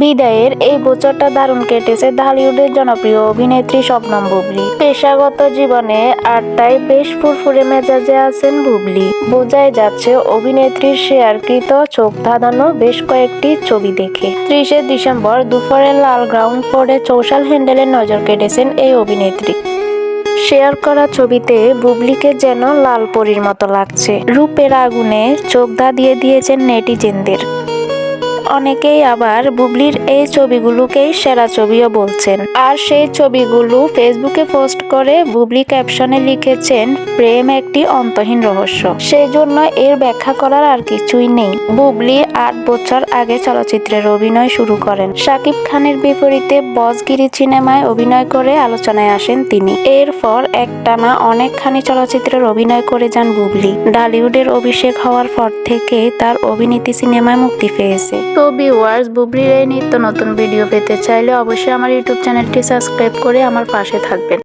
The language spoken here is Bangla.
বিদায়ের এই বছরটা দারুণ কেটেছে ঢালিউডের জনপ্রিয় অভিনেত্রী শবনম বুবলি। পেশাগত জীবনে আড্ডায় বেশ ফুরফুরে মেজাজে আছেন বুবলি। বোঝাই যাচ্ছে অভিনেত্রীর শেয়ারকৃত চোখ ধাঁধানো বেশ কয়েকটি ছবি দেখে। ত্রিশে ডিসেম্বর দুপুরে লাল গ্রাউন্ড ফোর্ডে চৌশাল হ্যান্ডেলে নজর কেটেছেন এই অভিনেত্রী। শেয়ার করা ছবিতে বুবলিকে যেন লাল পরীর মতো লাগছে। রূপের আগুনে চোখ দিয়ে দিয়েছেন নেটিজেনদের। অনেকেই আবার বুবলির এই ছবিগুলোকেই সেরা ছবিও বলছেন। আর সেই ছবিগুলো ফেসবুকে পোস্ট করে বুবলি ক্যাপশনে লিখেছেন, প্রেম একটি অন্তহীন রহস্য। সেই জন্য এর ব্যাখ্যা করার আর কিছুই নেই। বুবলি আট বছর আগে চলচ্চিত্রের অভিনয় শুরু করেন। শাকিব খানের বিপরীতে বজগিরি সিনেমায় অভিনয় করে আলোচনায় আসেন তিনি। এরপর একটানা অনেকখানি চলচ্চিত্রের অভিনয় করে যান বুবলি। ডালিউডের অভিষেক হওয়ার পর থেকে তার অভিনীতি সিনেমায় মুক্তি পেয়েছে। তো ভিউয়ার্স বুবলির এই নিত্য নতুন ভিডিও পেতে চাইলে অবশ্যই আমার ইউটিউব চ্যানেলটি সাবস্ক্রাইব করে আমার পাশে থাকবেন।